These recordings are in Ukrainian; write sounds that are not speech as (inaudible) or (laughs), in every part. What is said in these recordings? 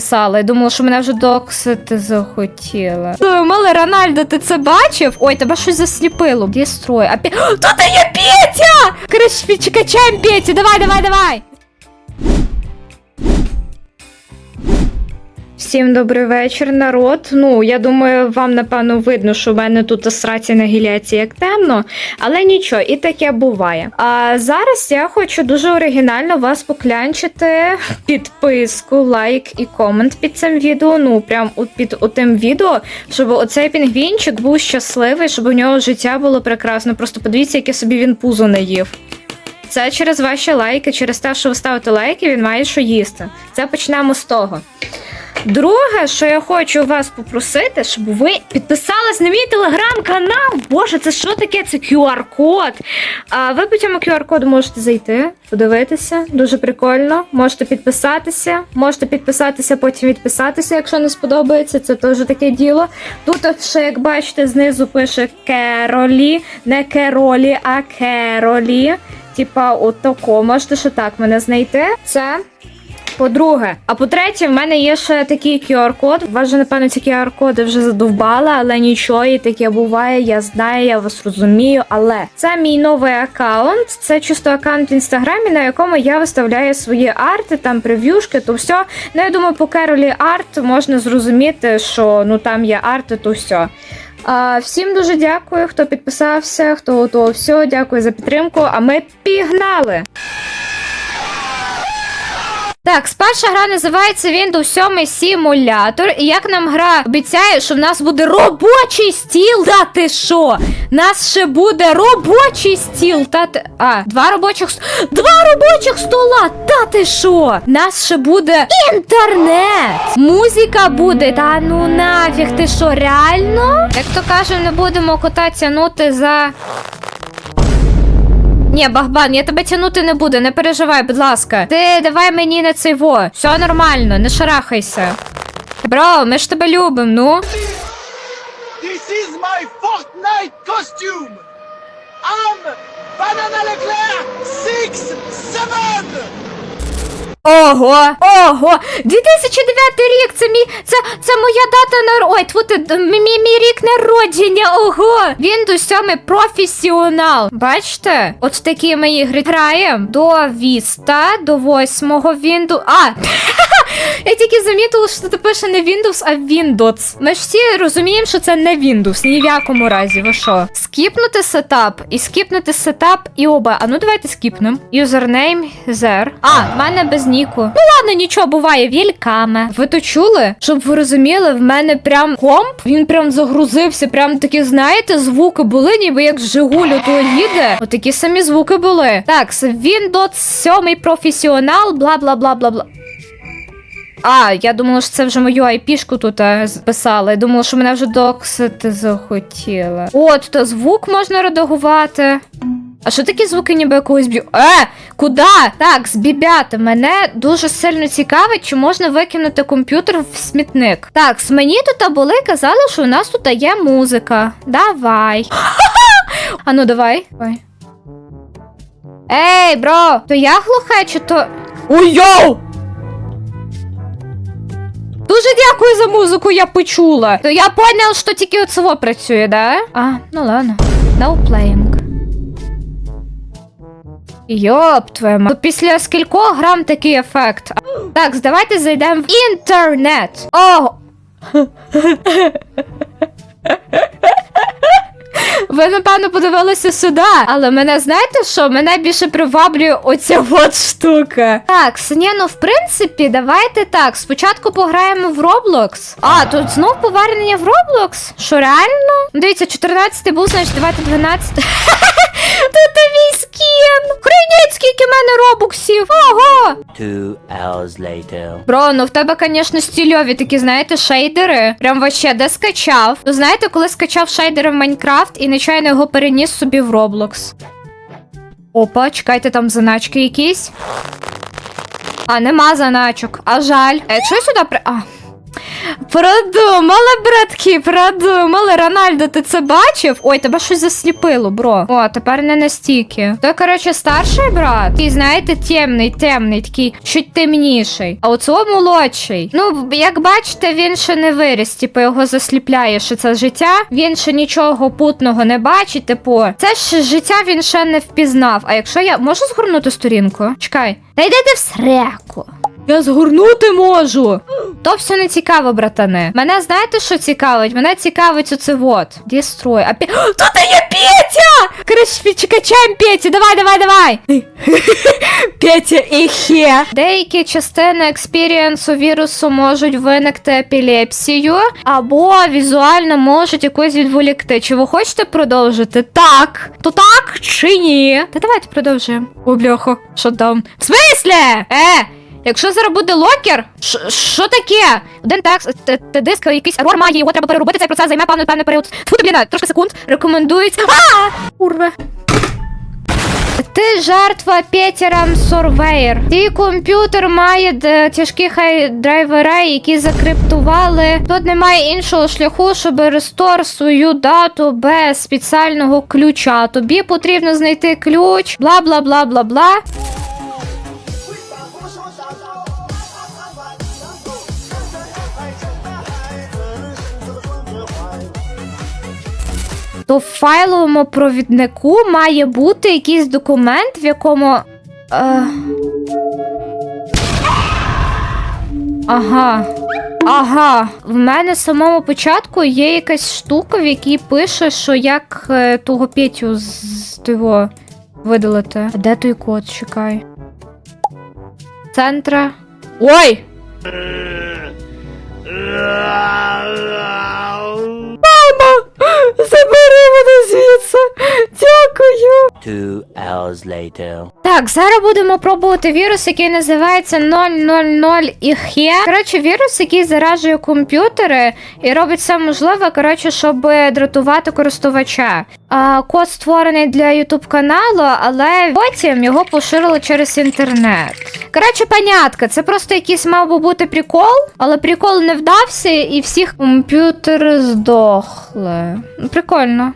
Писала, я думала, що мене вже доксити захотіла. Ой, Малий Рональдо, ти це бачив? Ой, тебе щось засліпило. Дістрой. А пі... Тут є Петя! Короче, чекачаємо Петю, давай, давай, давай. Всім добрий вечір, народ. Ну, я думаю, вам напевно видно, що в мене тут сраці на гіляці як темно, але нічого, і таке буває. А зараз я хочу дуже оригінально вас поклянчити підписку, лайк і комент під цим відео. Ну, прям під отим відео, щоб оцей пінгвінчик був щасливий, щоб у нього життя було прекрасно. Просто подивіться, яке собі він пузо не їв. Це через ваші лайки, через те, що ви ставите лайки, він має що їсти. Це почнемо з того. Друге, що я хочу вас попросити, щоб ви підписались на мій телеграм-канал. Боже, це що таке? Це QR-код. А ви по цьому QR-коду можете зайти, подивитися. Дуже прикольно. Можете підписатися. Можете підписатися, потім відписатися, якщо не сподобається. Це теж таке діло. Тут ще, як бачите, знизу пише Керолі, не Керолі, а Керолі. Типа, отако. Можете ще так мене знайти. Це по-друге, а по-третє, в мене є ще такий QR-код. Вас же, напевно, ці QR-коди вже задовбали, але нічого, і таке буває. Я знаю, я вас розумію. Але це мій новий аккаунт. Це чисто аккаунт в інстаграмі, на якому я виставляю свої арти, там прев'юшки, то все. Ну, я думаю, по Керолі арт можна зрозуміти, що ну там є арти, то все. А, всім дуже дякую, хто підписався, хто то все. Дякую за підтримку. А ми пігнали! Так, перша гра називається Windows 7 симулятор. І як нам гра обіцяє, що в нас буде робочий стіл. Та ти що? Нас ще буде робочий стіл. Та ти... А, два робочих Два робочих стола! Та ти що? Нас ще буде інтернет! Музика буде. Та ну нафіг, ти що, реально? Як то кажемо, не будемо кота тянути за. Ні, Бахбан, я тебе тягнути не буду, не переживай, будь ласка. Ти давай мені на цей во. Все нормально, не шарахайся. Бро, ми ж тебе любимо, ну. This is my Fortnite costume! I'm Banana Leclerc 6 7! Ого, ого! 2009 рік, це мій, це, це моя дата на ой, мій, мій, рік народження, ого! Windows 7 професіонал. Бачите? От такі ми ігри граємо до Vista, до 8 Windows. А! (laughs) Я тільки замітила, що тут пише не Windows, а Windows. Ми ж всі розуміємо, що це не Windows, ні в якому разі. Ви що? Скіпнути сетап і скіпнути сетап і оба. А ну давайте скіпнемо. Юзернейм зер. А, в мене без ніку. Ну ладно, нічого буває, вількаме. Ви то чули? Щоб ви розуміли, в мене прям комп, він прям загрузився. Прям такі, знаєте, звуки були, ніби як Жигулю то їде. Отакі самі звуки були. Так, Windows 7 професіонал, бла бла бла бла бла. А, я думала, що це вже мою айпішку тут е, записала. Я думала, що мене вже доксити захотіла. О, тут е, звук можна редагувати. А що такі звуки ніби якогось б'ю? Е, куди? Так, збібяти. Мене дуже сильно цікавить, чи можна викинути комп'ютер в смітник. Так, мені тут були казали, що у нас тут є музика. Давай. (laughs) А ну давай. Ей, бро, то я глухе, чи то. Ой, йоу! Дуже дякую за музику, я почула. То я понял, що тільки от цього працює, да? А, ну ладно. No playing. Йоп, твоя ма. Після скількох грам такий ефект. Так, давайте зайдемо в інтернет. О! Ви, напевно, подивилися сюди, але мене знаєте що? Мене більше приваблює оця (laughs) от штука. Так, ні, ну в принципі, давайте так. Спочатку пограємо в Roblox. А, тут знов повернення в Roblox? Що реально? Ну, Дивіться, 14 був, значить, давайте 12. (laughs) Тут мій скін! Хренеть, скільки в мене робоксів! Ого! Two hours later. Бро, ну в тебе, звісно, стільові такі, знаєте, шейдери. Прям вообще, де скачав. Ну знаєте, коли скачав шейдери в Майнкрафт і нечайно його переніс собі в Roblox. Опа, чекайте, там заначки якісь. А, нема заначок. А жаль. А якщо я сюди при. А. Продумали, братки, продумали. Рональдо, ти це бачив? Ой, тебе щось засліпило, бро. О, тепер не настільки. То, коротше, старший брат. Такий, знаєте, темний, темний, такий чуть темніший. А оцього молодший. Ну, як бачите, він ще не виріс. Типу, його засліпляє, що це життя. Він ще нічого путного не бачить. Типу, це ж життя він ще не впізнав. А якщо я можу згорнути сторінку? Чекай. Та йди ти в среку. Я згорнути можу. То все не цікаво, братане. Мене знаєте, що цікавить? Мене цікавить оце вот. Дестрой. А пі... Тут є Петя! Короче, качаємо Петю. Давай, давай, давай. (laughs) Петя і хе. Деякі частини експірієнсу вірусу можуть виникти епілепсію, або візуально можуть якось відволікти. Чи ви хочете продовжити? Так. То так чи ні? Та давайте продовжуємо. О, бляха, що там? В смислі? Е! Якщо буде локер, що таке? Один текст, диск, якийсь ерор має, його треба переробити, цей процес займе певний певний період. Тьфу блін, трошки секунд. Рекомендується. А! Урве. Ти жертва Петера Сурвейр. Твій комп'ютер має тяжкі хай драйвери, які закриптували. Тут немає іншого шляху, щоб рестор свою дату без спеціального ключа. Тобі потрібно знайти ключ, бла бла бла бла бла. То в файловому провіднику має бути якийсь документ, в якому. Е... Ага. Ага. В мене з самого початку є якась штука, в якій пише, що як е, того Петю з того видалити. А де той код? Чекай. Центра. Ой! Мама! Забери мене звідси! Дякую! Two hours later. Так, зараз будемо пробувати вірус, який називається 000 і хе. Коротше, вірус, який заражує комп'ютери і робить все можливе, коротше, щоб дратувати користувача. А, код створений для YouTube каналу, але потім його поширили через інтернет. Коротше, понятка, це просто якийсь мав би бути прикол, але прикол не вдався, і всіх комп'ютери здохли. Прикольно.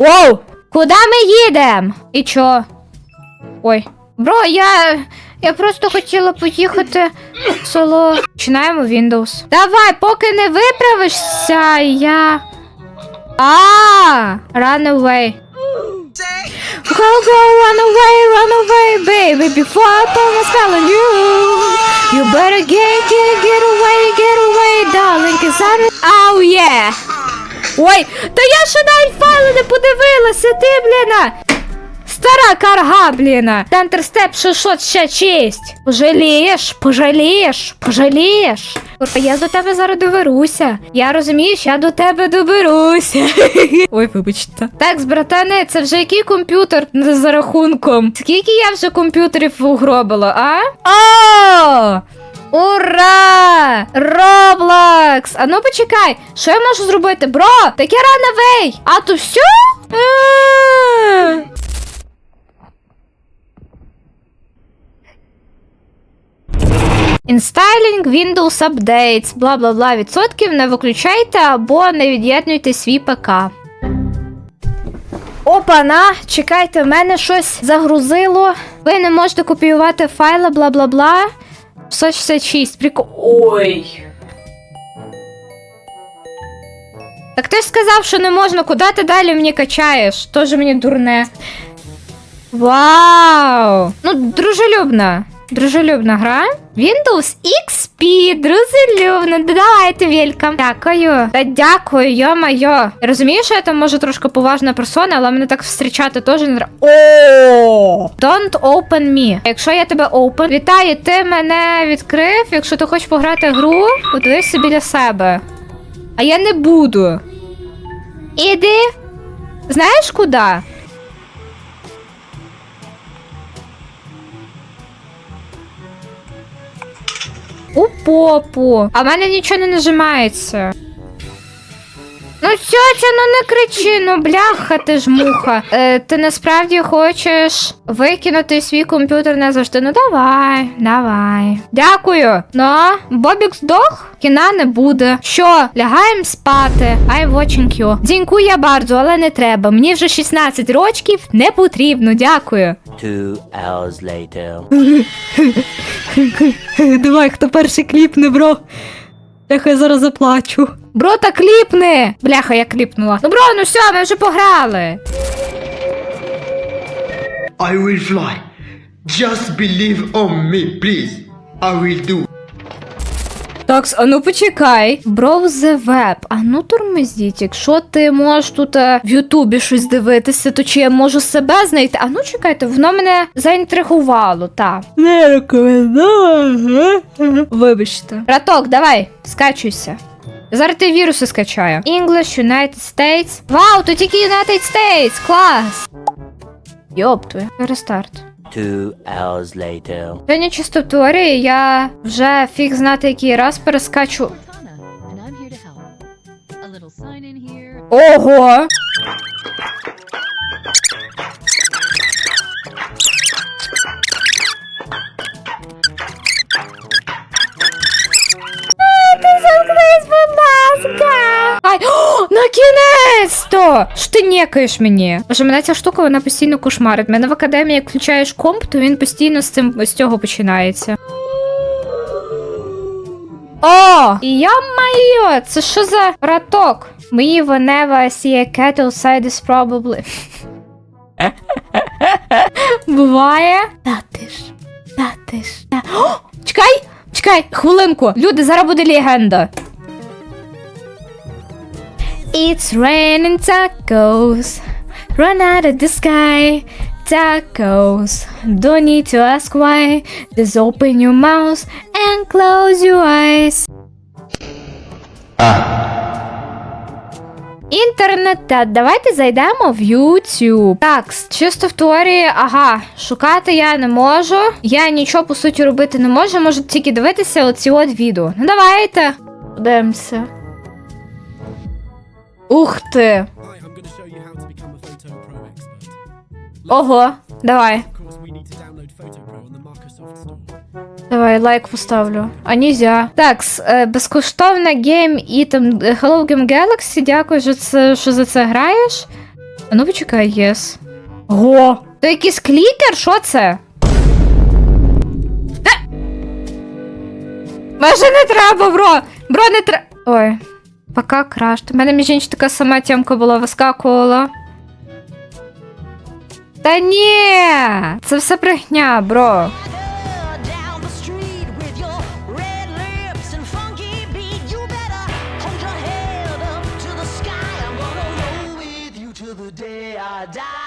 Воу! Куди ми їдемо? І чо? Ой. Бро, я. Я просто хотіла поїхати в село. Починаємо Windows. Давай, поки не виправишся, я. А, run away. Go, go, run away, run away, baby, before I put my spell on you. You better get, get, get away, get away, darling, cause I'm... Oh, yeah. Ой, та я ще навіть файли не подивилася, ти, бліна! Стара карга, бліна! Центр степ 666. Пожалієш, пожалієш, пожалієш. Курва, я до тебе зараз доберуся. Я розумієш, я до тебе доберуся. (laughs) Ой, вибачте. Так, братане, це вже який комп'ютер за рахунком? Скільки я вже комп'ютерів угробила, а? О! Ура! Роблокс! А ну почекай, що я можу зробити? Бро, таке рано вей! А то все? Інстайлінг Windows Updates, бла бла бла відсотків не виключайте або не від'єднуйте свій ПК. Опана, чекайте, в мене щось загрузило. Ви не можете копіювати файли, бла бла бла. 166, прикол. Ой. Так ти ж сказав, що не можна, куди ти далі мені качаєш? Тоже мені дурне. Вау! Ну, дружелюбна. Дружелюбна гра. Windows XP, дружелюбна. Давайте велькам. Дякую. Та дякую, йо-майо. Розумію, що я там може трошки поважна персона, але мене так зустрічати теж не. О! Don't open me. Якщо я тебе open, вітаю, ти мене відкрив. Якщо ти хочеш пограти гру, подивися біля себе. А я не буду. Іди. Знаєш куди? У попу. А в мене нічого не нажимається. Ну тьотя, ну не кричи, ну бляха, ти ж муха. Е, ти насправді хочеш викинути свій комп'ютер назавжди. Ну давай, давай. Дякую. Ну, Бобік здох? Кіна не буде. Що, лягаємо спати. I'm watching you. Дзінькую bardzo, але не треба. Мені вже 16 рочків, не потрібно, дякую. Two hours later. (laughs) Давай, хто перший кліпне, бро. Бляха, я зараз заплачу. Бро, та кліпни! Бляха, я кліпнула. Ну, бро, ну все, ми вже пограли. I will fly. Just believe on me, please. I will do. Такс, а ну почекай. Browse the web. А ну тормозіть, якщо ти можеш тут е, в Ютубі щось дивитися, то чи я можу себе знайти? А ну чекайте, воно мене заінтригувало, та. Не рекомендую. Вибачте. Браток, давай, скачуйся. Зараз ти віруси скачаю. English, United States. Вау, тут тільки United States, клас. Йоптує. Рестарт. Two hours later. Сьогодні чисто в теорії я вже фіг знати який раз перескачу. Cortana, накінець-то! Що ти нєкаєш мені? Боже, мене ця штука вона постійно кошмарить. Мене в академії, як включаєш комп, то він постійно з цим з цього починається. О! Я-майо! Це що за whenever I see a cat outside is probably. Буває? Та ти ж. Та ти ж. Та... О! (gasps) Чекай! Чекай, хвилинку. Люди, зараз буде легенда. It's raining tacos. Run out of the sky. Tacos. Don't need to ask why. Just open your mouth and close your eyes. Інтернет, давайте зайдемо в YouTube. Так, чисто в теорії, ага, шукати я не можу. Я нічого по суті робити не можу, можу тільки дивитися оці от відео. Ну давайте. Подивимося. Pro expert. Ого, давай. Давай, лайк поставлю. А нельзя. Так, е, безкоштовна гейм і е, Hello Game Galaxy. Дякую, що, це, що за це граєш. А ну почекай, єс. Го. То якийсь клікер? Що це? Та... Не треба, бро! Бро, не треба. Ой. Пока крашт. У мене між іншим така сама тємка була вискакувала. Та ні! Це все брехня, бро. die.